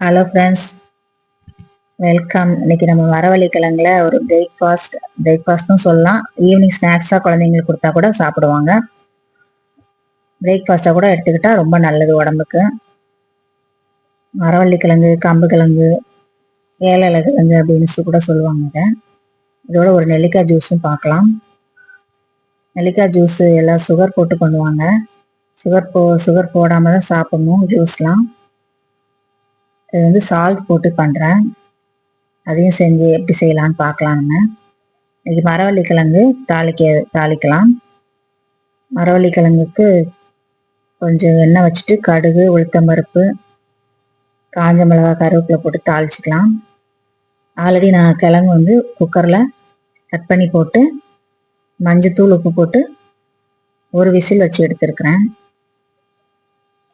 Hello friends welcome இன்னைக்கு நம்ம வரவழி கிழங்குல ஒரு பிரேக்ஃபாஸ்ட் பிரேக்ஃபாஸ்ட்டும் சொல்லலாம். ஈவினிங் ஸ்நாக்ஸாக குழந்தைங்களுக்கு கொடுத்தா கூட சாப்பிடுவாங்க. பிரேக்ஃபாஸ்ட்டாக கூட எடுத்துக்கிட்டா ரொம்ப நல்லது உடம்புக்கு. மரவள்ளி கிழங்கு கம்பு கிழங்கு ஏழலை கிழங்கு அப்படின்னு கூட சொல்லுவாங்க இதை. இதோட ஒரு நெல்லிக்காய் ஜூஸும் பார்க்கலாம். நெல்லிக்காய் ஜூஸ் எல்லாம் சுகர் போட்டு பண்ணுவாங்க. சுகர் போ சுகர் போடாமல் தான் சாப்பிடணும் ஜூஸ்லாம் இது வந்து சால்ட் போட்டு பண்ணுறேன் அதையும் செஞ்சு எப்படி செய்யலான்னு பார்க்கலாம் நம்ம. இன்னைக்கு மரவள்ளி கிழங்கு தாளிக்க தாளிக்கலாம். மரவள்ளி கிழங்குக்கு கொஞ்சம் எண்ணெய் வச்சுட்டு கடுகு உளுத்தம்பருப்பு காஞ்ச மிளகா கருவேப்பிலை போட்டு தாளிச்சிக்கலாம். ஆல்ரெடி நான் கிழங்கு வந்து குக்கரில் கட் பண்ணி போட்டு மஞ்சத்தூள் உப்பு போட்டு ஒரு விசில் வச்சு எடுத்துருக்குறேன்.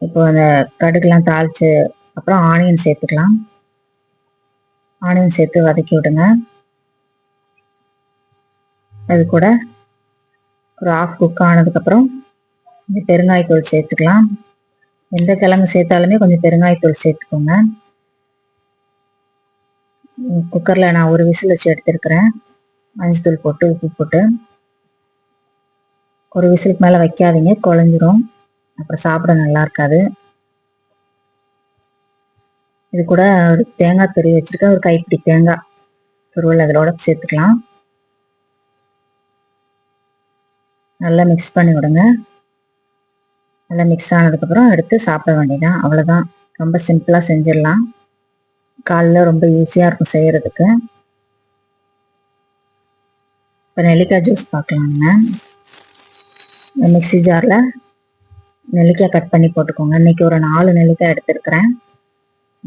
இப்போ அந்த கடுகுலாம் தாளித்து அப்புறம் ஆனியன் சேர்த்துக்கலாம். ஆனியன் சேர்த்து வதக்கி விடுங்க. அது கூட ஒரு ஆஃப் குக் ஆனதுக்கப்புறம் இந்த பெருங்காயத்தூள் சேர்த்துக்கலாம். எந்த கிழங்கு சேர்த்தாலுமே கொஞ்சம் பெருங்காயத்தூள் சேர்த்துக்கோங்க. குக்கரில் நான் ஒரு விசில் வச்சு எடுத்துருக்கிறேன். மஞ்சத்தூள் போட்டு உப்பு போட்டு. ஒரு விசிலுக்கு மேலே வைக்காதீங்க குழஞ்சிரும். அப்புறம் சாப்பிட நல்லா இருக்காது. இது கூட ஒரு தேங்காய் துருவி வச்சிருக்கேன். ஒரு கைப்பிடி தேங்காய் துருவல் அதோட சேர்த்துக்கலாம். நல்லா மிக்ஸ் பண்ணி விடுங்க. நல்லா மிக்ஸ் ஆனதுக்கப்புறம் எடுத்து சாப்பிட வேண்டியதான் அவ்வளோதான் ரொம்ப சிம்பிளாக செஞ்சிடலாம். காலில் ரொம்ப ஈஸியாக இருக்கும் செய்கிறதுக்கு இப்போ நெல்லிக்காய் ஜூஸ் பார்க்கலாங்க மிக்சி ஜாரில் நெல்லிக்காய் கட் பண்ணி போட்டுக்கோங்க. இன்னைக்கு ஒரு நாலு நெல்லிக்காய் எடுத்துருக்கிறேன்.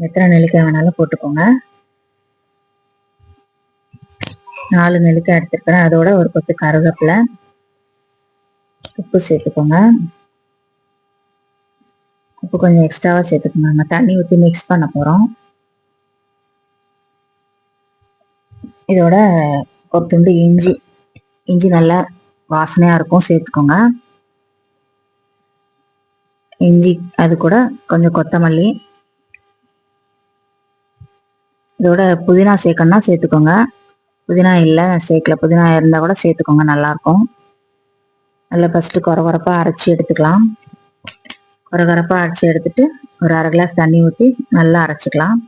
எத்தனை நெல்லிக்காய் வேணாலும் போட்டுக்கோங்க. நாலு நெல்லிக்காய் எடுத்துருக்கிறேன். அதோட ஒரு கொத்து கருவேப்பிலை உப்பு சேர்த்துக்கோங்க. உப்பு கொஞ்சம் எக்ஸ்ட்ராவாக சேர்த்துக்கோங்க. நம்ம தண்ணி ஊற்றி மிக்ஸ் பண்ண போகிறோம் இதோட ஒரு துண்டு இஞ்சி இஞ்சி நல்லா வாசனையாக இருக்கும் சேர்த்துக்கோங்க. இஞ்சி அது கூட கொஞ்சம் கொத்தமல்லி இதோட புதினா சேர்க்கணும்னா சேர்த்துக்கோங்க. புதினா இல்லை சேர்க்கல. புதினா இருந்தால் கூட சேர்த்துக்கோங்க. நல்லாயிருக்கும் நல்லா ஃபஸ்ட்டு குறை அரைச்சி எடுத்துக்கலாம். குறை அரைச்சி எடுத்துட்டு ஒரு அரை கிளாஸ் தண்ணி ஊற்றி நல்லா அரைச்சிக்கலாம்.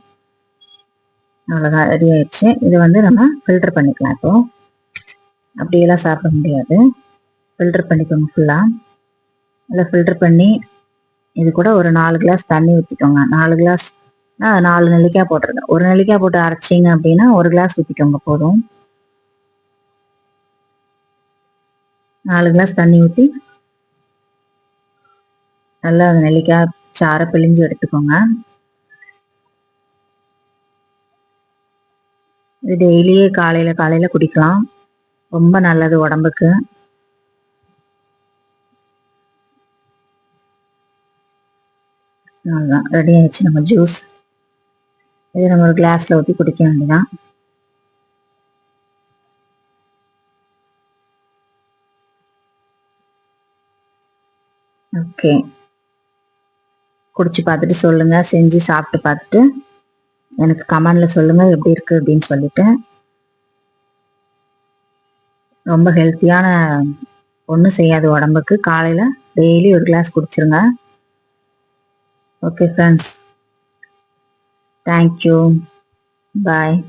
அவ்வளோதான் ரெடி ஆயிடுச்சு. இதை வந்து நம்ம ஃபில்டர் பண்ணிக்கலாம் இப்போ. அப்படியெல்லாம் சாப்பிட முடியாது. ஃபில்டர் பண்ணிக்கோங்க ஃபுல்லாக நல்லா ஃபில்டர் பண்ணி இது கூட ஒரு நாலு கிளாஸ் தண்ணி ஊற்றிக்கோங்க நாலு கிளாஸ் நாலு நெல்லிக்காய் போட்டிருக்கேன். ஒரு நெல்லிக்காய் போட்டு அரைச்சிங்க அப்படின்னா ஒரு கிளாஸ் ஊற்றிக்கோங்க போதும். நாலு கிளாஸ் தண்ணி ஊற்றி நல்லா அந்த நெல்லிக்காய் சாரை பிழிஞ்சு எடுத்துக்கோங்க. இது டெய்லியே காலையில் காலையில் குடிக்கலாம். ரொம்ப நல்லது உடம்புக்கு. அவ்வளோதான் ரெடி ஆயிடுச்சு நம்ம ஜூஸ். இதை நம்ம ஒரு கிளாஸ்ல ஊற்றி குடிக்க வேண்டியதான் ஓகே குடிச்சு பார்த்துட்டு சொல்லுங்க செஞ்சு சாப்பிட்டு பார்த்துட்டு எனக்கு கமெண்ட்ல சொல்லுங்க எப்படி இருக்கு அப்படின்னு சொல்லிட்டு. ரொம்ப ஹெல்த்தியான ஒன்றும் செய்யாது உடம்புக்கு. காலையில் டெய்லி ஒரு glass குடிச்சிருங்க. Okay friends Thank you. Bye.